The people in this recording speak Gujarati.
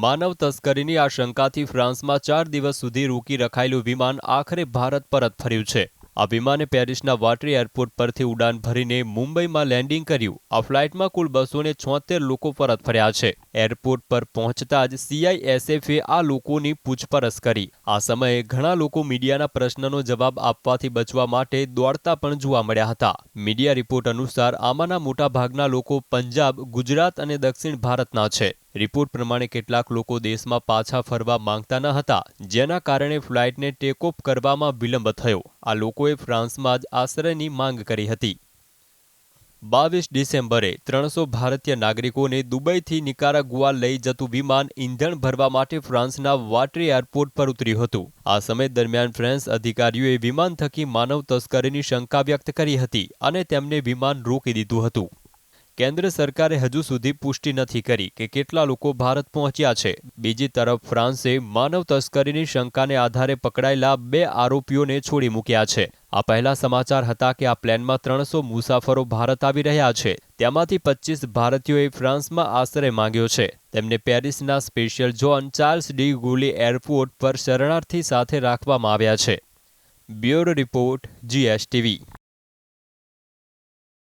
માનવ તસ્કરીની આશંકાથી ફ્રાન્સમાં ચાર દિવસ સુધી રોકી રખાયેલું વિમાન આખરે ભારત પરત ફર્યું છે. આ વિમાને પેરિસના વાટરી એરપોર્ટ પરથી ઉડાન ભરીને મુંબઈમાં લેન્ડિંગ કર્યું. આ ફ્લાઇટમાં કુલ બસો ને લોકો પરત ફર્યા છે. એરપોર્ટ પર પહોંચતા જ સીઆઈએસએફે આ લોકોની પૂછપરછ કરી. આ સમયે ઘણા લોકો મીડિયાના પ્રશ્નનો જવાબ આપવાથી બચવા માટે દોડતા પણ જોવા મળ્યા હતા. મીડિયા રિપોર્ટ અનુસાર આમાંના મોટાભાગના લોકો પંજાબ, ગુજરાત અને દક્ષિણ ભારતના છે. રિપોર્ટ પ્રમાણે કેટલાક લોકો દેશમાં પાછા ફરવા માંગતા ન હતા, જેના કારણે ફ્લાઇટને ટેકઓફ કરવામાં વિલંબ થયો. આ લોકોએ ફ્રાન્સમાં જ આશ્રયની માંગ કરી હતી. બાવીસ ડિસેમ્બરે ત્રણસો ભારતીય નાગરિકોને દુબઈથી નિકારાગુઆ લઈ જતું વિમાન ઈંધણ ભરવા માટે ફ્રાન્સના વાટરી એરપોર્ટ પર ઉતર્યું હતું. આ સમય દરમિયાન ફ્રાન્સ અધિકારીઓએ વિમાન થકી માનવ તસ્કરીની શંકા વ્યક્ત કરી હતી અને તેમને વિમાન રોકી દીધું હતું. કેન્દ્ર સરકારે હજુ સુધી પુષ્ટિ નથી કરી કે કેટલા લોકો ભારત પહોંચ્યા છે. બીજી તરફ ફ્રાન્સે માનવ તસ્કરીની શંકાને આધારે પકડાયેલા બે આરોપીઓને છોડી મૂક્યા છે. આ પહેલા સમાચાર હતા કે આ પ્લેનમાં ત્રણસો મુસાફરો ભારત આવી રહ્યા છે. તેમાંથી પચીસ ભારતીયોએ ફ્રાન્સમાં આશ્રય માંગ્યો છે. તેમને પેરિસના special zone Charles de Gaulle airport પર શરણાર્થી સાથે રાખવામાં આવ્યા છે. Bureau report, GSTV.